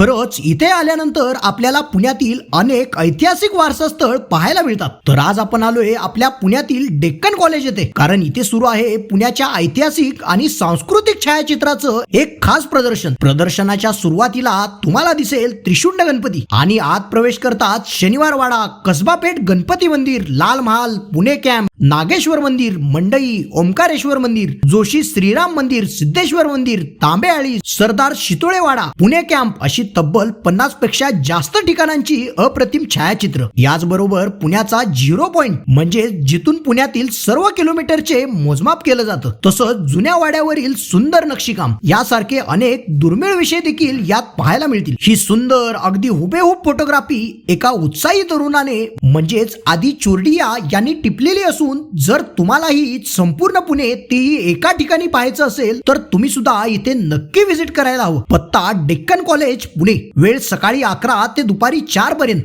खरंच इथे आल्यानंतर आपल्याला पुण्यातील अनेक ऐतिहासिक वारसा स्थळ पाहायला मिळतात. तर आज आपण आलोय आपल्या पुण्यातील डेक्कन कॉलेज येथे. कारण इथे सुरू आहे पुण्याच्या ऐतिहासिक आणि सांस्कृतिक छायाचित्राचं एक खास प्रदर्शन. प्रदर्शनाच्या सुरुवातीला तुम्हाला दिसेल त्रिशुंड गणपती. आणि आत प्रवेश करतात शनिवार वाडा कसबा पेठ गणपती मंदिर लाल महाल पुणे कॅम्प नागेश्वर मंदिर मंडई ओंकारेश्वर मंदिर जोशी श्रीराम मंदिर सिद्धेश्वर मंदिर तांबेआळी सरदार शितोळेवाडा पुणे कॅम्प अशी तब्बल पन्नासपेक्षा जास्त ठिकाणांची अप्रतिम छायाचित्र. याचबरोबर पुण्याचा झिरो पॉइंट म्हणजे जिथून पुण्यातील सर्व किलोमीटरचे मोजमाप केलं जातं. तसंच जुन्या वाड्यावरील सुंदर नक्षीकाम यासारखे अनेक दुर्मिळ विषय देखील यात पाहायला मिळतील. ही सुंदर अगदी हुबेहूब फोटोग्राफी एका उत्साही तरुणाने म्हणजेच आधी चोरडिया यांनी टिपलेली असून जर तुम्हालाही संपूर्ण पुणे तेही एका ठिकाणी पाहायचं असेल तर तुम्ही सुद्धा इथे नक्की व्हिजिट करायला हवं. पत्ता डेक्कन कॉलेज पुणे. वेळ सकाळी अकरा ते दुपारी चार पर्यंत.